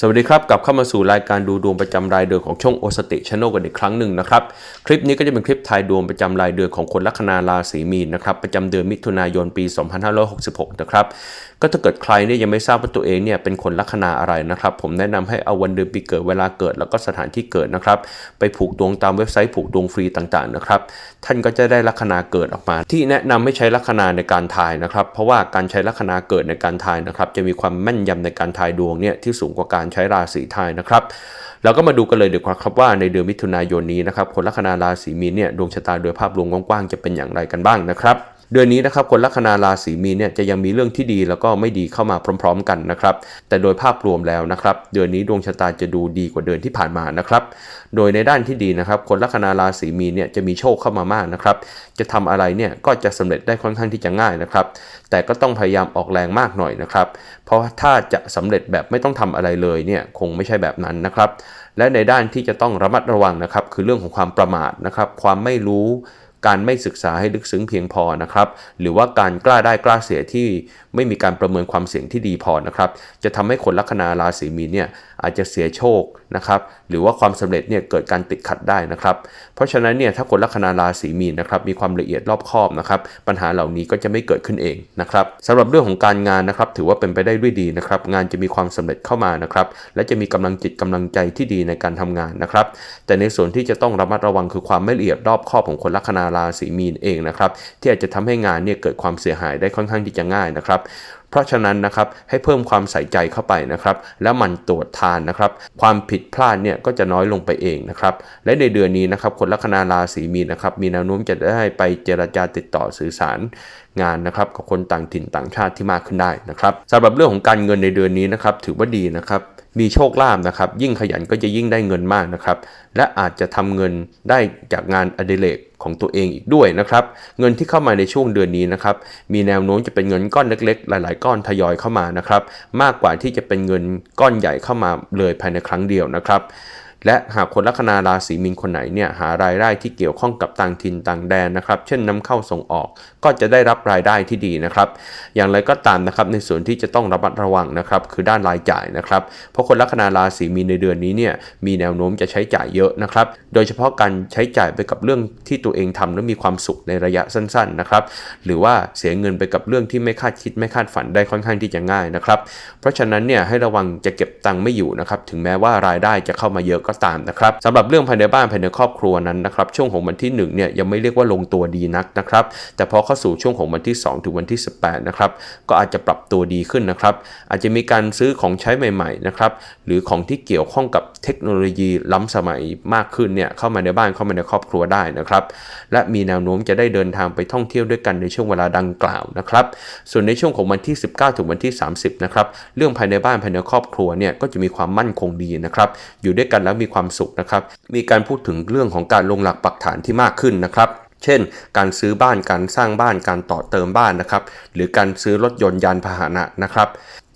สวัสดีครับกลับเข้ามาสู่รายการดูดวงประจำรายเดือนของช่องโอสติชแนลกันอีกครั้งหนึ่งนะครับ คลิปนี้ก็จะเป็นคลิปทายดวงประจำรายเดือนของคนลัคนาราศีมีนนะครับประจำเดือนมิถุนายนปี 2566 นะครับก็ถ้าเกิดใครเนี่ยยังไม่ทราบว่าตัวเองเนี่ยเป็นคนลัคนาอะไรนะครับ ผมแนะนำให้เอาวันเดือนปีเกิดเวลาเกิดแล้วก็สถานที่เกิดนะครับ ไปผูกดวงตามเว็บไซต์ผูกดวงฟรีต่างๆนะครับท่านก็จะได้ลัคนาเกิดออกมา ที่แนะนำไม่ใช้ลัคนาในการทายนะครับ เพราะว่าการใช้ลัคนาเกิดในการทายนะครับจะมีความแม่นยำในการทายดวงเนี่ยที่สูงกว่าการใช้ราศีไทยนะครับเราก็มาดูกันเลยดีกว่าครับว่าในเดือนมิถุนายนนี้นะครับคนลัคนาราศีมีนเนี่ยดวงชะตาโดยภาพรวมกว้างๆจะเป็นอย่างไรกันบ้างนะครับ เดือนนี้นะครับคนลัคนาราศีมีนเนี่ยจะยังมีเรื่องที่ดีแล้วก็ไม่ดีเข้ามาพร้อม ๆ กันนะครับแต่โดยภาพรวมแล้วนะครับเดือนนี้ดวงชะตาจะดูดีกว่าเดือนที่ผ่านมานะครับโดยในด้านที่ดีนะครับคนลัคนาราศีมีนเนี่ยจะมีโชคเข้ามามากนะครับจะทำอะไรเนี่ยก็จะสำเร็จได้ค่อนข้างที่จะง่ายนะครับแต่ก็ต้องพยายามออกแรงมากหน่อยนะครับเพราะถ้าจะสำเร็จแบบไม่ต้องทำอะไรเลยเนี่ยคงไม่ใช่แบบนั้นนะครับและในด้านที่จะต้องระมัดระวังนะครับคือเรื่องของความประมาทนะครับความไม่รู้ การไม่ศึกษาให้ลึกซึ้งเพียงพอนะครับ หรือว่าการกล้าได้กล้าเสียที่ไม่มีการประเมินความเสี่ยงที่ดีพอนะครับ จะทำให้คนลัคนาราศีมีนเนี่ยอาจจะเสียโชค นะครับหรือว่าความสำเร็จเนี่ยเกิดการติดขัดได้นะครับ เพราะฉะนั้นเนี่ยถ้าคนลัคนาราศีมีนนะครับมีความละเอียดรอบคอบนะครับปัญหาเหล่านี้ก็จะไม่เกิดขึ้นเองนะครับสำหรับเรื่องของการงานนะครับถือว่าเป็นไปได้ด้วยดีนะครับงานจะมีความสำเร็จเข้ามานะครับและจะมีกำลังจิตกำลังใจที่ดีในการทำงานนะครับแต่ในส่วนที่จะต้องระมัดระวังคือความไม่ละเอียดรอบคอบของคนลัคนาราศีมีนเองนะครับที่อาจจะทำให้งานเนี่ยเกิดความเสียหายได้ค่อนข้างที่จะง่ายนะครับ เพราะฉะนั้นนะครับให้เพิ่มความใส่ใจเข้าไปนะครับ แล้วมันตรวจทานนะครับ ความผิดพลาดเนี่ยก็จะน้อยลงไปเองนะครับ และในเดือนนี้นะครับคนลัคนาราศีมีนนะครับมีแนวโน้มจะได้ไปเจรจาติดต่อสื่อสารงานนะครับกับคนต่างถิ่นต่างชาติที่มากขึ้นได้นะครับสำหรับเรื่องของการเงินในเดือนนี้นะครับถือว่าดีนะครับมีโชคลาภนะครับ ยิ่งขยันก็จะยิ่งได้เงินมากนะครับ และอาจจะทำเงินได้จากงานอดิเรก ของตัวเองอีกด้วยนะครับ เงินที่เข้ามาในช่วงเดือนนี้นะครับ มีแนวโน้มจะเป็นเงินก้อนเล็กๆ หลาย ๆ ก้อนทยอยเข้ามานะครับ มากกว่าที่จะเป็นเงินก้อนใหญ่เข้ามาเลยภายในครั้งเดียวนะครับ และหากคนลัคนาราศีมีนคนไหนเนี่ยหารายได้ที่เกี่ยวข้องกับต่างถิ่นต่างแดนนะครับ เช่นนำเข้าส่งออกก็จะได้รับรายได้ที่ดีนะครับ อย่างไรก็ตามนะครับในส่วนที่จะต้องระมัดระวังนะครับคือด้านรายจ่ายนะครับเพราะคนลัคนาราศีมีนในเดือนนี้เนี่ยมีแนวโน้มจะใช้จ่ายเยอะนะครับ โดยเฉพาะการใช้จ่ายไปกับเรื่องที่ตัวเองทำแล้วมีความสุขในระยะสั้นๆนะครับ หรือว่าเสียเงินไปกับเรื่องที่ไม่คาดคิดไม่คาดฝันได้ค่อนข้างที่จะง่ายนะครับ เพราะฉะนั้นเนี่ยให้ระวังจะเก็บตังค์ไม่อยู่นะครับถึงแม้ว่ารายได้จะเข้ามาเยอะก็ตามนะครับสำหรับเรื่องภายในบ้านภายในครอบครัวนั้นนะครับช่วงของวันที่1เนี่ยยังไม่เรียกว่าลงตัวดีนักนะครับแต่พอเข้าสู่ช่วงของวันที่ 2 ถึงวันที่ 18นะครับก็อาจจะปรับตัวดีขึ้นนะครับอาจจะมีการซื้อของใช้ใหม่ๆนะครับหรือของที่เกี่ยวข้องกับเทคโนโลยีล้ำสมัยมากขึ้นเนี่ยเข้ามาในบ้านเข้ามาในครอบครัวได้นะครับและมีแนวโน้มจะได้เดินทางไปท่องเที่ยวด้วยกันในช่วงเวลาดังกล่าวนะครับส่วนในช่วงของวันที่ 19 ถึงวันที่ 30นะครับเรื่องภายในบ้านภายในครอบครัวเนี่ยก็จะมีความมั่นคงดีนะครับอยู่ด้วยกันแล้วมีความสุขนะครับ มีการพูดถึงเรื่องของการลงหลักปักฐานที่มากขึ้นนะครับ เช่น การซื้อบ้าน การสร้างบ้าน การต่อเติมบ้านนะครับ หรือการซื้อรถยนต์ยานพาหนะนะครับ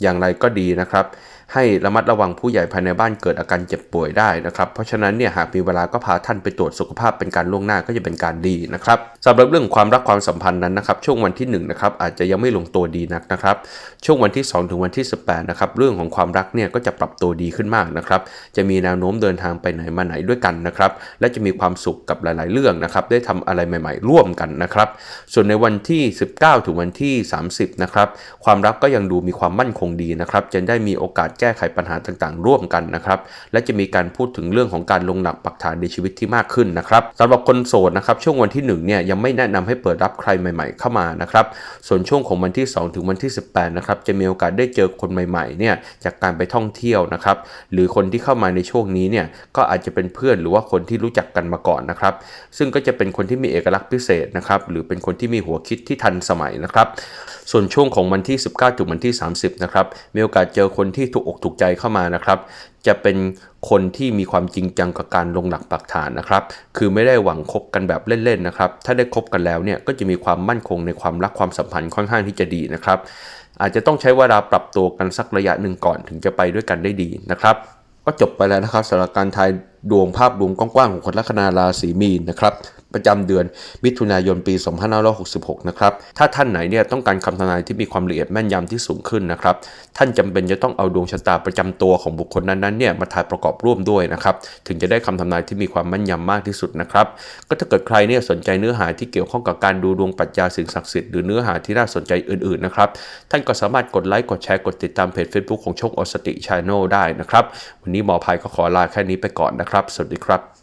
อย่างไรก็ดีนะครับ ให้ระมัดระวังผู้ใหญ่ภายในบ้านเกิดอาการเจ็บป่วยได้นะครับ เพราะฉะนั้นเนี่ยหากมีเวลาก็พาท่านไปตรวจสุขภาพเป็นการล่วงหน้าก็จะเป็นการดีนะครับสำหรับเรื่องความรักความสัมพันธ์นั้นนะครับช่วงวันที่1นะครับอาจจะยังไม่ลงตัวดีนักนะครับช่วงวันที่ 2 ถึงวันที่ 18นะครับเรื่องของความรักเนี่ยก็จะปรับตัวดีขึ้นมากนะครับจะมีแนวโน้มเดินทางไปไหนมาไหนด้วยกันนะครับและจะมีความสุขกับหลาย ๆ เรื่องนะครับได้ทำอะไรใหม่ ๆ ร่วมกันนะครับส่วนในวันที่ 19 ถึงวันที่ 30นะครับความรักก็ยังดูมีความมั่นคงดีนะครับจะได้มีโอกาสแก้ไขปัญหาต่างๆ ร่วมกันนะครับ และจะมีการพูดถึงเรื่องของการลงหลักปักฐานในชีวิตที่มากขึ้นนะครับสำหรับคนโสดนะครับช่วงวันที่1เนี่ยยังไม่แนะนำให้เปิดรับใครใหม่ ๆ เข้ามานะครับส่วนช่วงของวันที่ 2 ถึงวันที่ 18นะครับจะมีโอกาสได้เจอคนใหม่ๆเนี่ยจากการไปท่องเที่ยวนะครับหรือคนที่เข้ามาในช่วงนี้เนี่ยก็อาจจะเป็นเพื่อนหรือว่าคนที่รู้จักกันมาก่อนนะครับ ซึ่งก็จะเป็นคนที่มีเอกลักษณ์พิเศษนะครับหรือเป็นคนที่มีหัวคิดที่ทันสมัยนะครับ ส่วนช่วงของวันที่ 19 ถึงวันที่ 30นะครับมีโอกาสเจอคนที่ถูกอกถูกใจเข้ามานะครับ จะเป็นคนที่มีความจริงจังกับการลงหลักปักฐานนะครับ คือไม่ได้หวังคบกันแบบเล่นๆนะครับ ถ้าได้คบกันแล้วเนี่ยก็จะมีความมั่นคงในความรักความสัมพันธ์ค่อนข้างที่จะดีนะครับ อาจจะต้องใช้เวลาปรับตัวกันสักระยะหนึ่งก่อนถึงจะไปด้วยกันได้ดีนะครับก็จบไปแล้วนะครับสำหรับการทายดวงภาพรวมกว้างๆของคนลัคนาราศีมีนนะครับ ประจำเดือนมิถุนายนปี 2566 นะครับ ถ้าท่านไหนเนี่ยต้องการคำทำนายที่มีความละเอียดแม่นยำที่สูงขึ้นนะครับ ท่านจำเป็นจะต้องเอาดวงชะตาประจำตัวของบุคคลนั้นๆเนี่ยมาทายประกอบร่วมด้วยนะครับ ถึงจะได้คำทำนายที่มีความแม่นยำมากที่สุดนะครับ ก็ถ้าเกิดใครเนี่ยสนใจเนื้อหาที่เกี่ยวข้องกับการดูดวงปรัชญาสิ่งศักดิ์สิทธิ์หรือเนื้อหาที่น่าสนใจอื่นๆนะครับ ท่านก็สามารถกดไลค์กดแชร์กดติดตามเพจ Facebook ของโช่องอสติชานอลได้นะครับ วันนี้หมอภัยก็ขอลาแค่นี้ไปก่อนนะครับ สวัสดีครับ